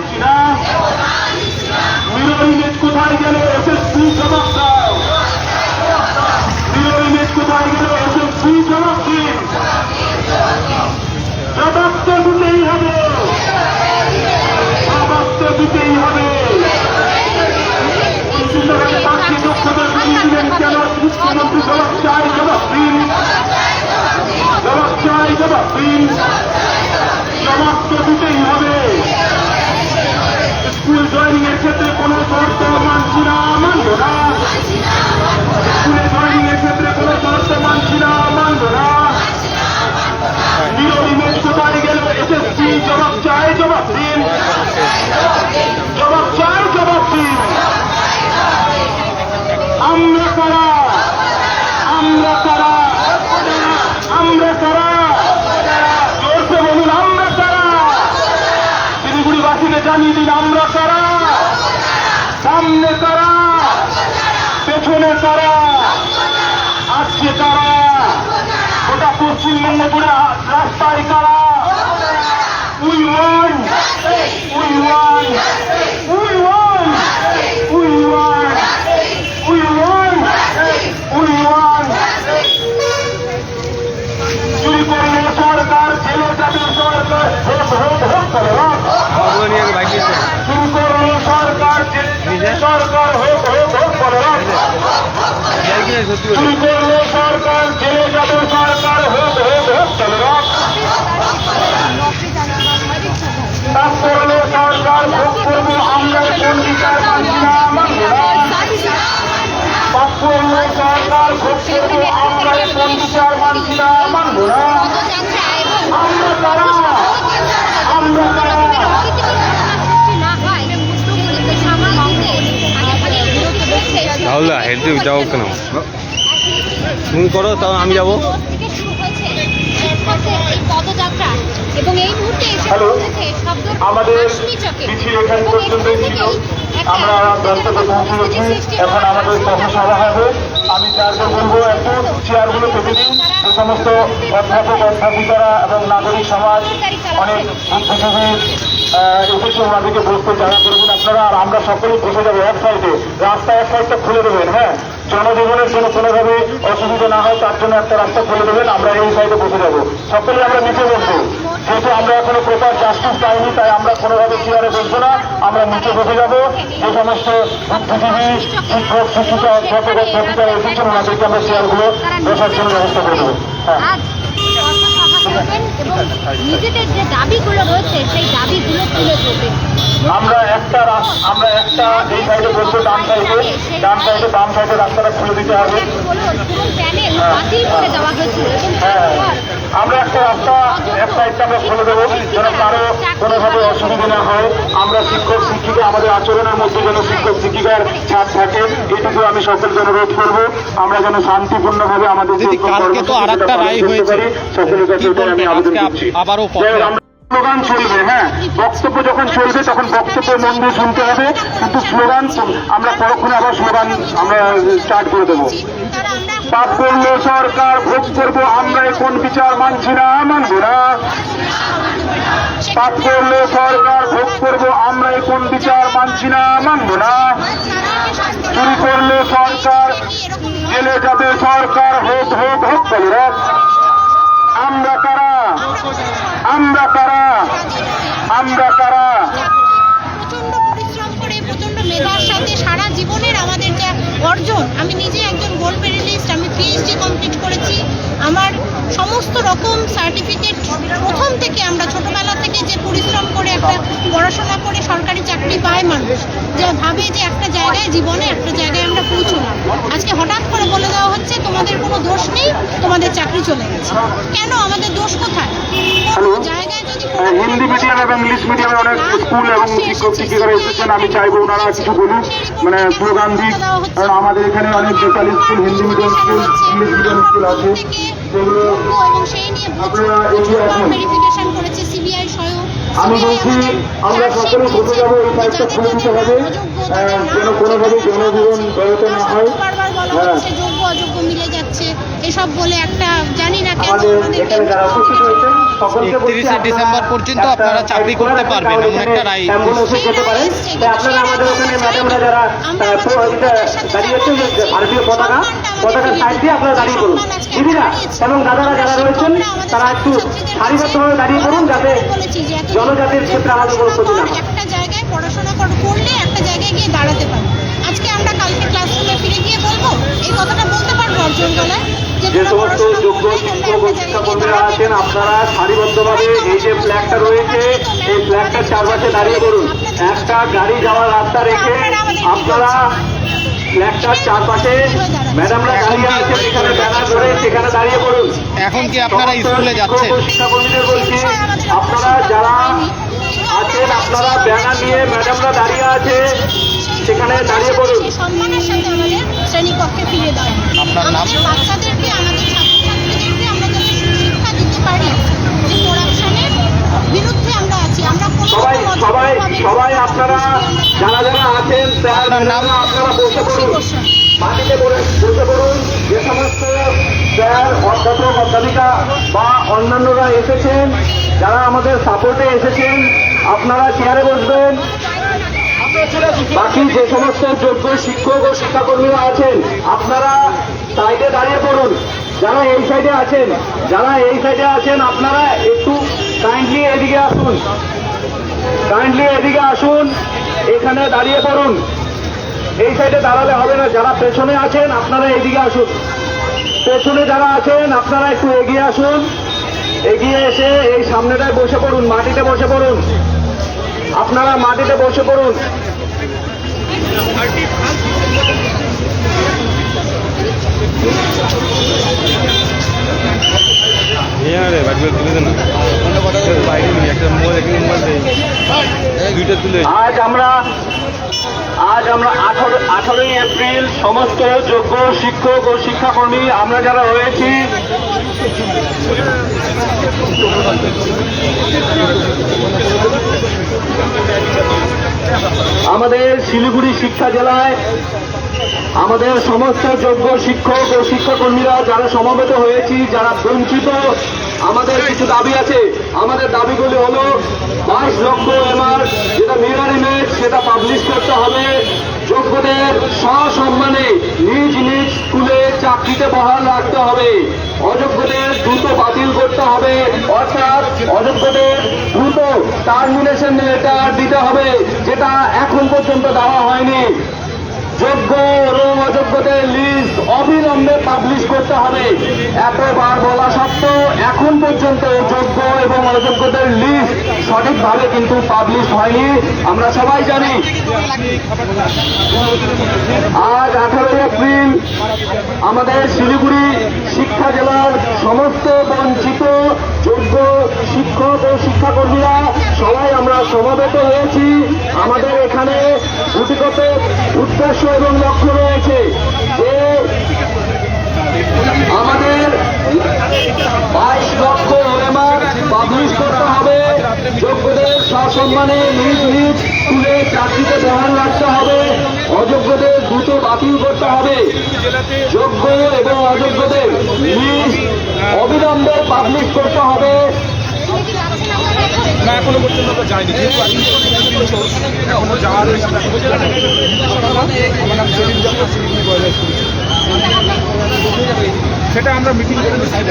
না আমরা কারা সামনে কারা পেছনে কারা আজকে কারা ওটা পশ্চিমবঙ্গ জুড়ে রাস্তায় কারা we want we want we want we want চুরি করলে সরকার জেলে যাবে সরকার ভোট ভোট ভোট করে রাখ। ওগুলো নিয়ে বাইক দিচ্ছে চুরি করলে সরকার জেলে সরকার হোক হোক হোক করে রাখ। যাই কিনা সত্যি বলি চুরি করলে সরকার জেলে রাহুল দা হেলতে যাও কেন? তুমি করো তাও আমি যাব। এবং এই মুহূর্তে এসে পৌঁছেছে শব্দ আমাদের আমরা ব্যস্ততা পৌঁছে গেছি এখন আমাদের সভা হবে। আমি চারকে বলব, একটু চেয়ারগুলো পেতে দিন। যে সমস্ত অধ্যাপক, অধ্যাপিকারা এবং নাগরিক সমাজ অনেক বুদ্ধিজীবী এসেছে ওনাদেরকে বসতে জায়গা করবেন আপনারা। আর আমরা সকলেই বসে যাব এক সাইডে রাস্তা এক সাইডটা খুলে দেবেন হ্যাঁ? জনজীবনের জন্য কোনোভাবে অসুবিধা না হয়, তার জন্য একটা রাস্তা খুলে দেবেন। আমরা এই সাইডে বসে যাব। সকলে আমরা নিচে বসবো। যেহেতু আমরা এখনও প্রপার জাস্টিস পাইনি, তাই আমরা কোনোভাবে চেয়ারে বসবো না। আমরা নিচে বসে যাব। যে সমস্ত বুদ্ধিজীবী, শিক্ষক, শিক্ষিকা অধ্যাপক অধ্যাপিকারা এসেছেন, ওনাদেরকে আমরা চেয়ারগুলো বসার জন্য ব্যবস্থা করে দেবো। হ্যাঁ। এবং নিজেদের যে দাবিগুলো রয়েছে, সেই দাবিগুলো তুলে ধরবেন আমরা একটা আমরা একটা এই সাইডে বসবো ডান সাইডে ডান সাইডে বাম সাইডে রাস্তাটা খুলে দিতে হবে। হলো পুরো প্যানেল বাতিল করে দেওয়া হয়েছিল এবং হ্যাঁ। আমরা একটা রাস্তা এক সাইডটা আমরা খুলে দেবো যেন কারও কোনোভাবে অসুবিধা না হয়। আমরা শিক্ষক শিক্ষিকা আমাদের আচরণের মধ্যে যেন শিক্ষক শিক্ষিকার ছাপ থাকে এটুকু আমি সকলকে অনুরোধ করব। আমরা যেন শান্তিপূর্ণভাবে আমাদের। সকলের কাছে আমি আবেদন করছি। আবারও স্লোগান চলবে হ্যাঁ? বক্তব্য যখন চলবে, তখন বক্তব্য মন দিয়ে শুনতে হবে, কিন্তু স্লোগান আমরা পরক্ষণে আবার স্লোগান আমরা স্টার্ট করে দেবো। পাপ করল সরকার, ভোগ করব আমরা কোন বিচার মানছি না, মানবো না। পাপ করল সরকার, ভোগ করব আমরা কোন বিচার মানছি না, মানবো না। চুরি করল সরকার, জেলে যাবে সরকার, হোক হোক হোক আমরা কারা? আমরা কারা? আমরা কারা? প্রচণ্ড পরিশ্রম করে প্রচণ্ড মেধার সাথে সারা জীবনের আমাদের যে অর্জন, আমি নিজে একজন গোল্ড মেডেলিস্ট আমি পিএইচডি কমপ্লিট করেছি। আমার সমস্ত রকম সার্টিফিকেট প্রথম থেকে আমরা ছোটবেলা থেকে যে পরিশ্রম করে একটা পড়াশোনা করে সরকারি চাকরি পায় মানুষ যে ভাবে যে একটা জায়গায় জীবনে একটা জায়গায় আমরা পৌঁছলাম। আজকে হঠাৎ করে বলে দেওয়া হচ্ছে তোমাদের কোনো দোষ নেই তোমাদের চাকরি চলে গেছে। কেন? আমাদের দোষ কোথায়। জায়গায় যদি হিন্দি মিডিয়াম এবং ইংলিশ মিডিয়ামে অনেক স্কুল এবং শিক্ষক শিক্ষিকারা এসেছেন আমি চাইব ওনারা কিছু বলুন মানে স্লোগান দিক। কারণ আমাদের এখানে অনেক bakery school Hindi medium school English medium school আছে। এবং সেই নিয়ে ভেরিফিকেশন করেছে সিবিআই স্বয়ং। আমি বলছি আমরা সকলে বসে যাব এই পাইপটা খুলে দিতে হবে। যেন কোনোভাবে জনজীবন ব্যাহত না হয়। হ্যাঁ হচ্ছে যোগ্য অযোগ্য মিলে যাচ্ছে এসব বলে একটা জানি না কেন 31শে ডিসেম্বর পর্যন্ত আপনারা চাকরি করতে পারবেন, এমন একটা রায় দাঁড়িয়ে পড়ুন এবং দাদারা যারা রয়েছেন তারা একটু সারিবদ্ধভাবে দাঁড়িয়ে পড়ুন যাতে জনজাতির ক্ষেত্রে আমাদের কোনো ক্ষতি না একটা জায়গায় পড়াশোনা কর- করলে একটা জায়গায় গিয়ে দাঁড়াতে পারবে। আজকে আমরা কালকে ক্লাসরুমে ফিরে গিয়ে বলব এই কথাটা বলতে পারব অর্জন গলায় যে সমস্ত যোগ্য শিক্ষক ও শিক্ষাকর্মীরা আছেন আপনারা সারিবদ্ধভাবে এই যে ফ্ল্যাগটা রয়েছে এই ফ্ল্যাগটার চারপাশে দাঁড়িয়ে পড়ুন একটা গাড়ি যাওয়ার রাস্তা রেখে আপনারা ফ্ল্যাগটার চারপাশে ম্যাডামরা দাঁড়িয়ে আছে যেখানে ব্যানার ধরে সেখানে দাঁড়িয়ে পড়ুন এখন কি আপনারা স্কুলে যাচ্ছেন? শিক্ষাকর্মীদের বলছি আপনারা যারা আছেন আপনারা ব্যানার নিয়ে ম্যাডামরা দাঁড়িয়ে আছে সেখানে দাঁড়িয়ে পড়ুন। সম্মানের সাথে আমাদের শ্রেণীকক্ষে ফিরে দেওয়া আপনার নাম? আমাদের বাচ্চাদেরকে আমাদের ছাত্রছাত্রীদেরকে আমরা যাতে সুশিক্ষা দিতে পারি যে করাপশনের বিরুদ্ধে আমরা আছি। আমরা সবাই সবাই সবাই আপনারা যারা যারা আছেন স্যার নাম? আপনারা বসে পড়ুন। মাটিতে বসে পড়ুন। যে সমস্ত স্যার অধ্যাপক অধ্যাপিকা বা অন্যান্যরা এসেছেন যারা আমাদের সাপোর্টে এসেছেন আপনারা চেয়ারে বসবেন। বাকি যে সমস্ত যোগ্য শিক্ষক ও শিক্ষাকর্মীরা আছেন, আপনারা সাইডে দাঁড়িয়ে পড়ুন। যারা এই সাইডে আছেন, যারা এই সাইডে আছেন, আপনারা একটু কাইন্ডলি এদিকে আসুন। কাইন্ডলি এদিকে আসুন, এখানে দাঁড়িয়ে পড়ুন। এই সাইডে দাঁড়ালে হবে না। যারা পেছনে আছেন, আপনারা এদিকে আসুন। পেছনে যারা আছেন, আপনারা একটু এগিয়ে আসুন। এগিয়ে এসে এই সামনেটায় বসে পড়ুন, মাটিতে বসে পড়ুন। আপনারা মাটিতে বসে পড়ুন। আজ আমরা আজ আমরা আঠারো, আঠারোই এপ্রিল সমস্ত যোগ্য শিক্ষক ও শিক্ষাকর্মী আমরা যারা রয়েছি, আমাদের শিলিগুড়ি শিক্ষা জেলায় আমাদের সমস্ত যোগ্য শিক্ষক ও শিক্ষাকর্মীরা, যারা সমবেত হয়েছি, যারা বঞ্চিত, আমাদের কিছু দাবি আছে। আমাদের দাবিগুলি হলো, বাইশ লক্ষ এমআর যেটা মিরর ইমেজ সেটা পাবলিশ করতে হবে। যোগ্যদের সসম্মানে নিজ নিজ স্কুলে চাকরিতে বহাল রাখতে হবে। অযোগ্যদের দ্রুত বাতিল করতে হবে। অর্থাৎ অযোগ্যদের দ্রুত টার্মিনেশন লেটার দিতে হবে, যেটা এখন পর্যন্ত দেওয়া হয়নি। যোগ্য এবং অযোগ্যদের লিস্ট অবিলম্বে পাবলিশ করতে হবে। এতবার বলা সত্ত্বেও এখন পর্যন্ত যোগ্য এবং অযোগ্যদের লিস্ট সঠিকভাবে কিন্তু পাবলিশ হয়নি। আমরা সবাই জানি। আজ আঠারোই আমাদের শিলিগুড়ি শিক্ষা জেলার সমস্ত বঞ্চিত, যোগ্য শিক্ষক ও শিক্ষাকর্মীরা সবাই আমরা সমবেত হয়েছি। আমাদের এখানে গুটিগত উদ্দেশ্য এবং লক্ষ্য রয়েছে যে আমাদের বাইশ লক্ষ ওএমআর পাবলিশ করতে হবে। যোগ্যদের সসম্মানে নিজ নিজ স্কুলে চাকরিতে বহাল রাখতে হবে, অযোগ্যদের দ্রুত বাতিল করতে হবে। যোগ্য এবং অযোগ্যদের নিজ অবিলম্বে পাবলিশ করতে হবে। সেটা আমরা মিটিং করে নিশ্চিত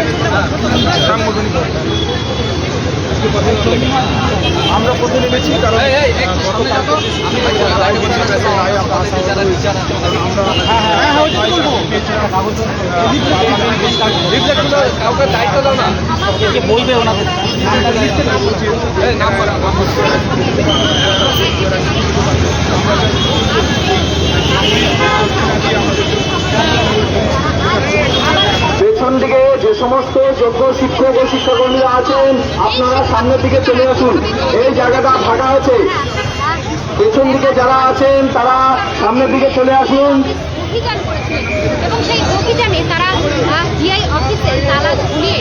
সাংগঠনিক আমরা পথে নেমেছি কারণ হ্যাঁ হ্যাঁ হ্যাঁ কাউকে দায়িত্ব দাও না বলবে ওনাদের নাম পেছন দিকে যে সমস্ত যোগ্য শিক্ষক ও শিক্ষাকর্মীরা আছেন, আপনারা সামনের দিকে চলে আসুন। এই জায়গাটা ফাঁকা আছে। পেছন দিকে যারা আছেন, তারা সামনের দিকে চলে আসুন। এবং সেই অভিযানে তারা জিআই অফিসে তালা ঝুলিয়ে